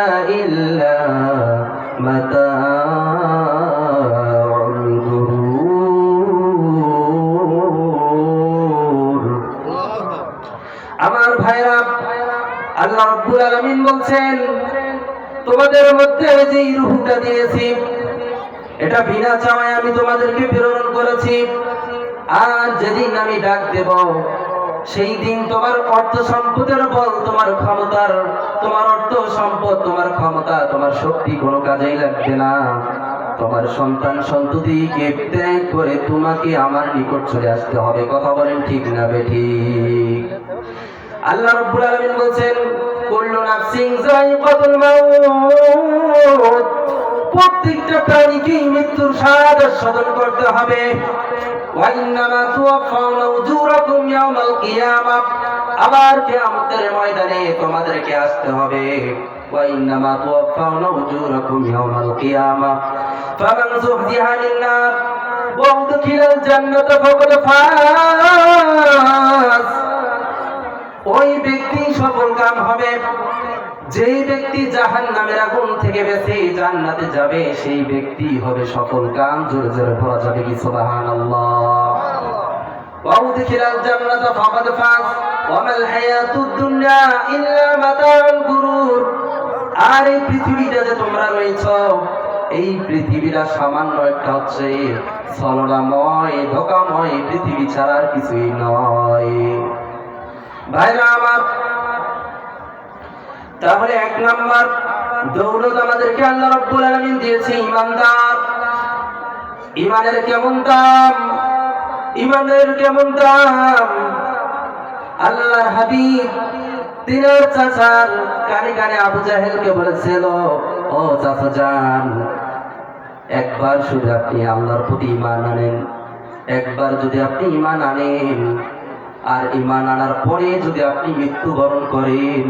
إلا متاع الغرور আমার ভাইরা আল্লাহ রাব্বুল আলামিন বলছেন তোমাদের মধ্যে যে রূহটা দিয়েছি এটা বিনা চাওয়ায় আমি তোমাদেরকে প্রেরণ করেছি আর যেদিন আমি ডাক দেব সেই দিন তোমার অর্থ সম্পদের বল, তোমার ক্ষমতার, তোমার অর্থ সম্পদ, তোমার ক্ষমতা, তোমার শক্তি কোনো কাজেই লাগবে না। তোমার সন্তান সন্ততিকে ত্যাগ করে তোমাকে আমার নিকট চলে আসতে হবে। কথা বলেন ঠিক না বেঠিক আল্লাহ রাব্বুল আলামিন বলেন কুল্লু নাফসিন যায়িকাতুল মাউত। প্রত্যেকটা প্রাণীকেই মৃত্যুর স্বাদ আস্বাদন করতে হবে। ওয়াইন্নামা তুওয়াফাউনা উজুরাকুম ইয়াওমাল কিয়ামাহ আবার কিয়ামতের ময়দানে তোমাদেরকে আসতে হবে। ওয়াইন্নামা তুওয়াফাউনা উজুরাকুম ইয়াওমাল কিয়ামাহ ফামান যুহজিহা আনিন নার ওয়া উদখিলাল জান্নাতা ফাকাদ ফাজ। ওই ব্যক্তি সফল কাম হবে। যেই ব্যক্তি জাহান নামের আগুন থেকে বেঁচে জান্নাতে যাবে সেই ব্যক্তি হবে সফল কাম জোরে জোরে বলা যাবে কি সুবহানাল্লাহ وأدخل الجنة فقد فاز وما الحياة الدنيا إلا متاع الغرور আর এই পৃথিবীটা যে তোমরা রয়েছ এই পৃথিবীটা সামান্য একটা হচ্ছে ছলনাময় ধোকাময় পৃথিবী ছাড়া আর কিছুই নয় ভাইরা আমার তাহলে এক নাম্বার, দৌলত আমাদেরকে আল্লাহ রব্বুল আলামিন দিয়েছে, ইমানদার। ইমানের কেমন দাম? ইমানের কেমন দাম? আল্লাহর হাবিব চাচার কানে কানে আবু জাহেলকে বলেছিল, ও চাচা যান একবার শুধু আপনি আল্লাহর প্রতি ইমান আনেন, একবার যদি আপনি ইমান আনেন, আর ইমান আনার পরে যদি আপনি মৃত্যুবরণ করেন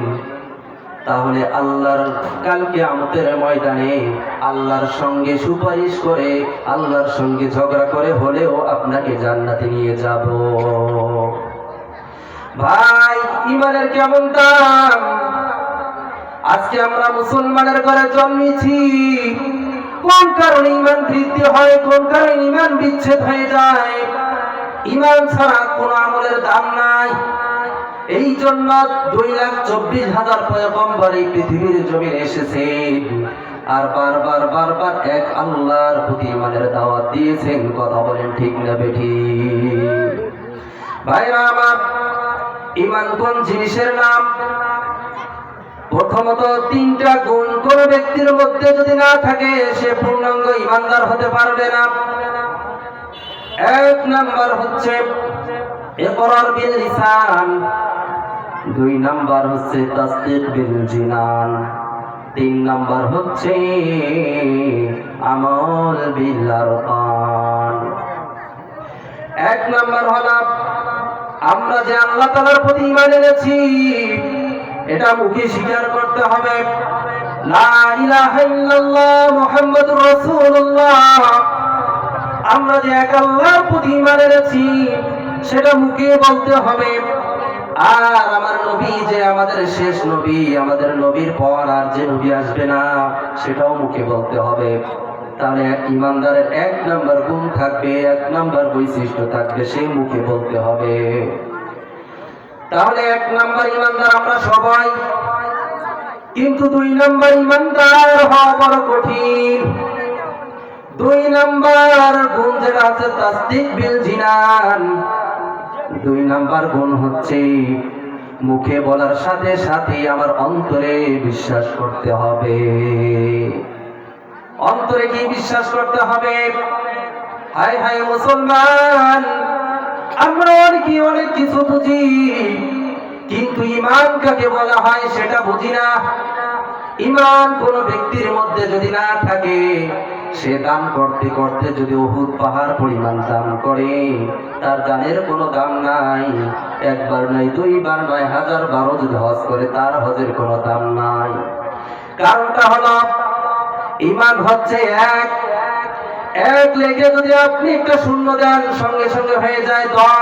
তাহলে আল্লাহর কালকে আমাদের ময়দানে আল্লাহর সঙ্গে সুপারিশ করে, আল্লাহর সঙ্গে ঝগড়া করে হলেও আপনাকে জান্নাতে নিয়ে যাব। ভাই ইমানের কেমন দাম? আজকে আমরা মুসলমানের ঘরে জন্মেছি। কোন কারণে ইমান বৃদ্ধি হয়, কোন কারণে ইমান বিচ্ছেদ হয়ে যায়? ইমান ছাড়া কোন আমলের দাম নাই। এই জন্য দুই লাখ চব্বিশ হাজার পয়গম্বর এই পৃথিবীর জমিনে এসেছে। আর বারবার বারবার এক আল্লাহর প্রতি ইমানের দাওয়াত দিয়েছেন, কথা বলেন ঠিক না বেঠি? ভাইরা আমার, ইমান কোন জিনিসের নাম? প্রথমত তিনটা গুণ কোন ব্যক্তির মধ্যে যদি না থাকে, সে পূর্ণাঙ্গ ইমানদার হতে পারবে না। এক নাম্বার হচ্ছে ইকরার বিল লিসান। দুই নাম্বার হচ্ছে তাসদিক বিল জিনান। তিন নাম্বার হচ্ছে আমল বিল আরকান। এক নাম্বার হলো আমরা যে আল্লাহ তাআলার প্রতি ঈমান এনেছি, এটা মুখে স্বীকার করতে হবে। লা ইলাহা ইল্লাল্লাহ মুহাম্মাদুর রাসূলুল্লাহ। আমরা যে এক আল্লাহর প্রতি ঈমান এনেছি সেটা মুখে বলতে হবে। আর আমার নবী যে আমাদের শেষ নবী, আমাদের নবীর পর আর যে নবী আসবে না, সেটাও মুখে বলতে হবে। তাহলে ইমানদারের এক নাম্বার গুণ থাকবে, এক নাম্বার বৈশিষ্ট্য থাকবে, সে মুখে বলতে হবে। তাহলে এক নাম্বার ইমানদার আমরা সবাই। কিন্তু দুই নাম্বার ইমানদার হওয়া বড় কঠিন। দুই নাম্বার গুণ যেটা আছে, তাসদিক বিল জিনান। দুই নাম্বার গুণ হচ্ছে, মুখে বলার সাথে সাথে আমার অন্তরে বিশ্বাস করতে হবে। অন্তরে কি বিশ্বাস করতে হবে? হায় হায় মুসলমান, আমরা অনেকে অনেক কিছু বুঝি, কিন্তু ইমান কাকে বলা হয় সেটা বুঝি না। ইমান কোন ব্যক্তির মধ্যে যদি না থাকে, সে দান করতে করতে যদি অহুদ পাহাড় পরিমাণ দান করে, তার দানের কোনো দাম নাই। একবার নয়, দুইবার নয় হাজার বারো যদি হজ করে, তার হজের কোনো দাম নাই। কারণটা হলো, ইমান হচ্ছে এক। এক লেগে যদি আপনি একটা শূন্য দেন, সঙ্গে সঙ্গে হয়ে যায় দশ।